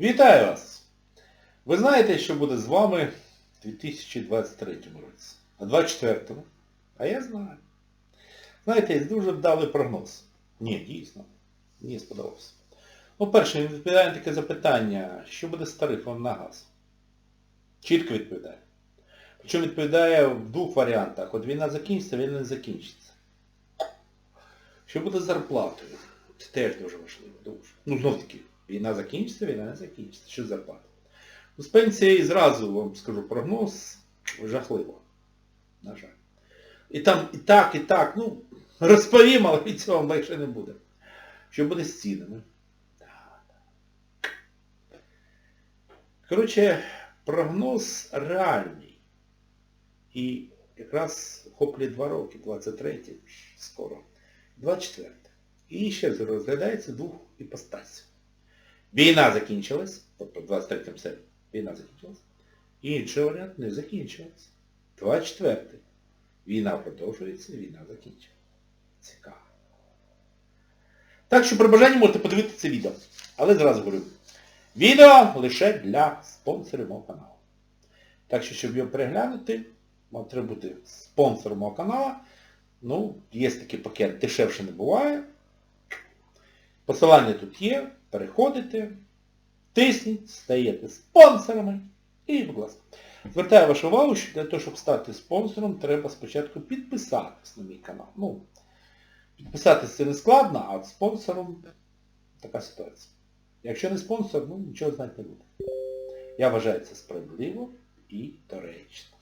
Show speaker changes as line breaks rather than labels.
Вітаю вас! Ви знаєте, що буде з вами в 2023 році, а 24-му? А я знаю. Знаєте, дуже вдалий прогноз. Ні, дійсно. Мені сподобався. Ну, перше, він відповідає на таке запитання, що буде з тарифом на газ? Чітко відповідає. Причому відповідає в двох варіантах. От війна закінчиться, війна не закінчиться. Що буде з зарплатою? Це теж дуже важливо. Дуже. Ну, знов таки, війна закінчиться, війна не закінчиться. Що зарплата? Ну, з пенсією зразу вам скажу прогноз жахливо. На жаль. І там і так, і так, ну, розповім, але від цього більше не буде. Що буде з цінами? Коротше, прогноз реальний. І якраз хоплі два роки, 23 скоро, 24. І ще розглядається двох іпостасів. Війна закінчилась, тобто в 23 серпні війна закінчилась. І інший варіант не закінчилась. 24. Війна продовжується, війна закінчилась. Цікаво. Так що при бажанні можете подивитися це відео. Але зразу говорю. Відео лише для спонсорів мого каналу. Так що, щоб його переглянути, вам треба бути спонсором мого каналу. Ну, є такий пакет, дешевше не буває. Посилання тут є, переходите, тисніть, стаєте спонсорами і, будь ласка. Звертаю вашу увагу, що для того, щоб стати спонсором, треба спочатку підписатись на мій канал. Ну, підписатись це не складно, а от спонсором така ситуація. Якщо не спонсор, ну нічого знати не буде. Я вважаю це справедливо і доречно.